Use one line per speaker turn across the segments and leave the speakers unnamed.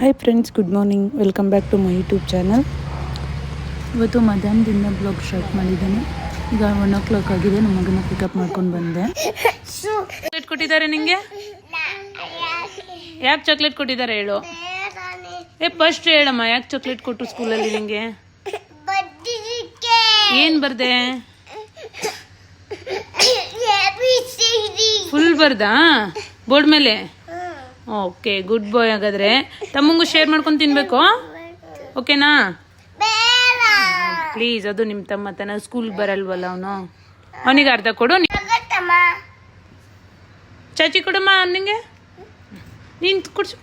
Hi friends good morning welcome back to my YouTube channel ಇವತ್ತು ಮಧ್ಯಾಹ್ನದಿಂದ blog start ಮಾಡಿದ್ದೇನೆ ಈಗ ಒನ್ ಓ clock ಆಗಿದೆ ನಮ್ಮ ಮಗನ ಪಿಕಪ್ ಮಾಡ್ಕೊಂಡು ಬಂದೆ ಚಾಕ್ಲೇಟ್ ಕೊಟ್ಟಿದ್ದಾರೆ ನಿಮಗೆ ಯಾಕೆ ಚಾಕ್ಲೇಟ್ ಕೊಟ್ಟಿದ್ದಾರೆ ಹೇಳು ಏ ಫಸ್ಟ್ ಹೇಳಮ್ಮ ಯಾಕೆ ಚಾಕ್ಲೇಟ್ ಕೊಟ್ಟು ಸ್ಕೂಲಲ್ಲಿ ನಿಮಗೆ ಏನು ಬರ್ದೆ ಫುಲ್ ಬರ್ದಾ ಬೋರ್ಡ್ ಮೇಲೆ ಓಕೆ ಗುಡ್ ಬಾಯ್ ಹಾಗಾದ್ರೆ ತಮ್ಮಂಗೂ ಶೇರ್ ಮಾಡ್ಕೊಂಡು ತಿನ್ಬೇಕು ಓಕೆನಾ ಪ್ಲೀಸ್ ಅದು ನಿಮ್ಮ ತಮ್ಮ ತನ ಸ್ಕೂಲ್ಗೆ ಬರಲ್ವಲ್ಲ ಅವನು ಅವನಿಗೆ ಅರ್ಧ ಕೊಡು ಚಾಚಿ ಕೊಡಮ್ಮ ಅವನಿಗೆ ನೀನು ಕುಡ್ಸು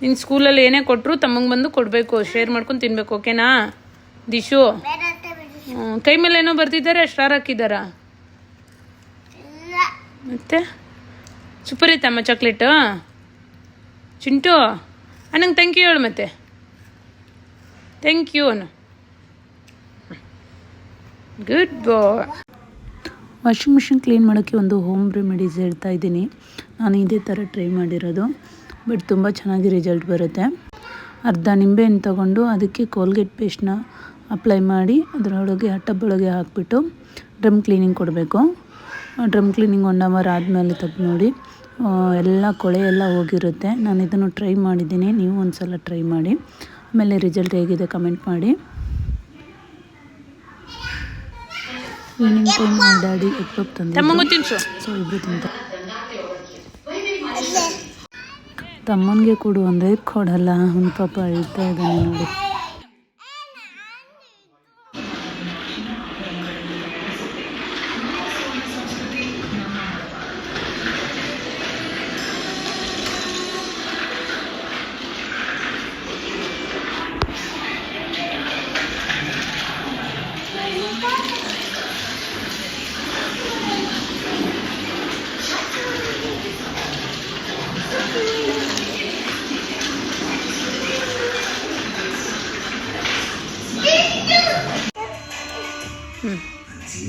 ನಿನ್ನ ಸ್ಕೂಲಲ್ಲಿ ಏನೇ ಕೊಟ್ಟರು ತಮ್ಮಂಗೆ ಬಂದು ಕೊಡಬೇಕು ಶೇರ್ ಮಾಡ್ಕೊಂಡು ತಿನ್ಬೇಕು ಓಕೆನಾ ದಿಶು ಕೈ ಮೇಲೆ ಏನೋ ಬರ್ತಿದ್ದಾರೆ ಸ್ಟಾರ್ ಹಾಕಿದ್ದಾರಾ ಮತ್ತೆ ಸೂಪರ್ ಅಮ್ಮ ಚಾಕ್ಲೇಟು ಚಿಂಟು ನಂಗೆ ಥ್ಯಾಂಕ್ ಯು ಹೇಳು ಮತ್ತೆ ಥ್ಯಾಂಕ್ ಯು ಅನು ಗುಡ್ ಬಾ ವಾಷಿಂಗ್ ಮಿಷಿನ್ ಕ್ಲೀನ್ ಮಾಡೋಕ್ಕೆ ಒಂದು ಹೋಮ್ ರೆಮಿಡೀಸ್ ಹೇಳ್ತಾ ಇದ್ದೀನಿ ನಾನು ಇದೇ ಥರ ಟ್ರೈ ಮಾಡಿರೋದು ಬಟ್ ತುಂಬ ಚೆನ್ನಾಗಿ ರಿಸಲ್ಟ್ ಬರುತ್ತೆ ಅರ್ಧ ನಿಂಬೆಹಣ್ಣು ತೊಗೊಂಡು ಅದಕ್ಕೆ ಕೋಲ್ಗೇಟ್ ಪೇಸ್ಟ್ನ ಅಪ್ಲೈ ಮಾಡಿ ಅದರೊಳಗೆ ಟಬ್ಬೊಳಗೆ ಹಾಕಿಬಿಟ್ಟು ಡ್ರಮ್ ಕ್ಲೀನಿಂಗ್ ಕೊಡಬೇಕು ಡ್ರಮ್ ಕ್ಲೀನಿಂಗ್ ಒನ್ ಅವರ್ ಆದಮೇಲೆ ತೆಗ್ದು ನೋಡಿ ಎಲ್ಲ ಕೊಳೆ ಎಲ್ಲ ಹೋಗಿರುತ್ತೆ ನಾನು ಇದನ್ನು ಟ್ರೈ ಮಾಡಿದ್ದೀನಿ ನೀವು ಒಂದು ಸಲ ಟ್ರೈ ಮಾಡಿ ಆಮೇಲೆ ರಿಸಲ್ಟ್ ಹೇಗಿದೆ ಕಮೆಂಟ್ ಮಾಡಿ ಈವ್ನಿಂಗ್ ಟೈಮ್ ಡ್ಯಾಡಿ ತಂದೆ ತಮ್ಮನಿಗೆ ಕೊಡು ಅಂದರೆ ಕೊಡಲ್ಲ ಅವ್ನ ಪಾಪ ಹೇಳ್ತಾ ಇದ್ದಾನೆ ನೋಡಿ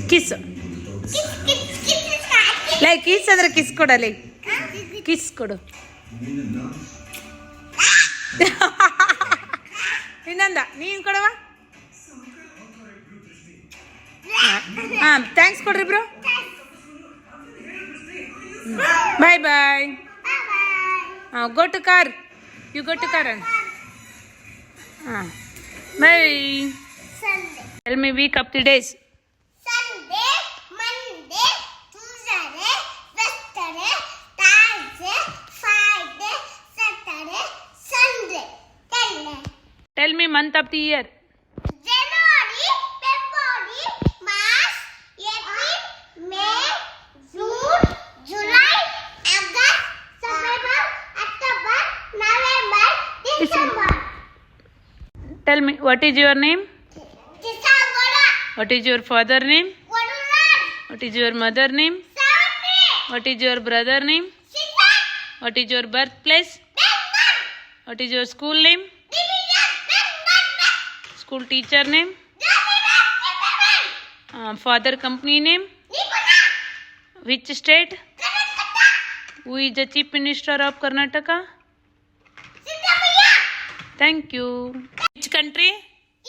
ಕಿಸ್ ಲೈ ಕಿಸ್ ಅಂದ್ರೆ ಕಿಸ್ ಕೊಡಲಿ ಕಿಸ್ ಕೊಡು ಇನ್ನೊಂದ ನೀನು ಕೊಡವ ಹಾಂ ಥ್ಯಾಂಕ್ಸ್ ಕೊಡ್ರಿ ಬ್ರೋ ಬಾಯ್ ಬಾಯ್ ಹಾಂ go to car you go to car ಹಾಂ
bye tell me week up the days
Tell me month of the year.
January, February, March, April, May, June, July, August, September, October, November, December.
Tell me what is your name?
Chisangola.
What is your father name?
Varunan.
What is your mother name?
Savitri.
What is your brother name?
Sita.
What is your birthplace? Bengal.
What
is your school name? School teacher name? Father company name? Which state? Karnataka. Who is the Chief Minister of Karnataka? Siddharamaiah. Thank you. Which country?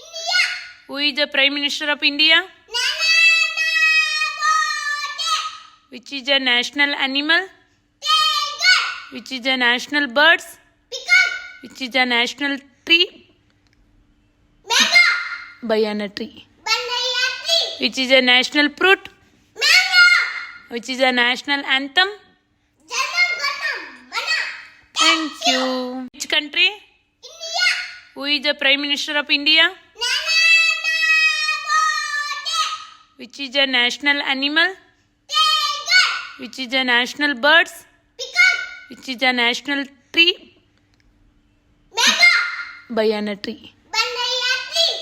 India. Who is the Prime Minister of India? Which is a national animal? Tiger. Which is a national birds? Peacock. Which is a national tree? banana tree. Banana tree. Which is a national fruit? Mango. Which is a national anthem? Thank you. Which country? India. Who is the Prime Minister of India? Which is a national animal? Tiger. Which is a national birds? Peacock. Which is a national tree? Mango. Banana tree.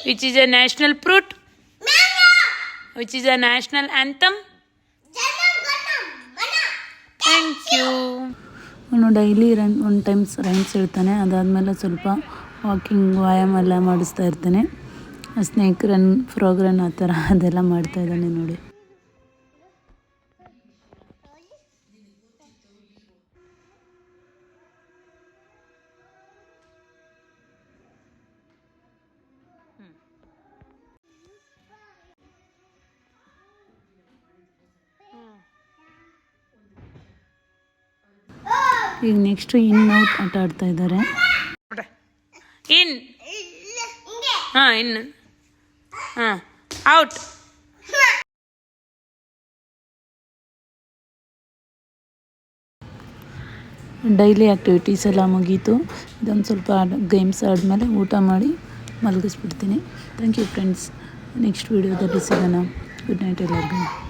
Which is a national fruit which is a national anthem thank you ಅವನು daily run one times rhymes ಹೇಳ್ತಾನೆ ಅದಾದಮೇಲೆ ಸ್ವಲ್ಪ walking ವ್ಯಾಯಾಮ ಎಲ್ಲ ಮಾಡಿಸ್ತಾ ಇರ್ತಾನೆ snake run frog run ಆ ಥರ ಅದೆಲ್ಲ ಮಾಡ್ತಾ ಇದ್ದಾನೆ ನೋಡಿ
ಈಗ ನೆಕ್ಸ್ಟ್ ಇನ್ ಔಟ್ ಆಟ ಆಡ್ತಾ ಇದ್ದಾರೆ
ಇನ್ ಹಾಂ ಇನ್ ಹಾಂ ಔಟ್
ಡೈಲಿ ಆ್ಯಕ್ಟಿವಿಟೀಸ್ ಎಲ್ಲ ಮುಗೀತು ಇದೊಂದು ಸ್ವಲ್ಪ ಗೇಮ್ಸ್ ಆದಮೇಲೆ ಊಟ ಮಾಡಿ ಮಲಗಿಸ್ಬಿಡ್ತೀನಿ ಥ್ಯಾಂಕ್ ಯು ಫ್ರೆಂಡ್ಸ್ ನೆಕ್ಸ್ಟ್ ವೀಡಿಯೋದಲ್ಲಿ ಸಿಗೋಣ ಗುಡ್ ನೈಟ್ ಎಲ್ಲರಿಗೂ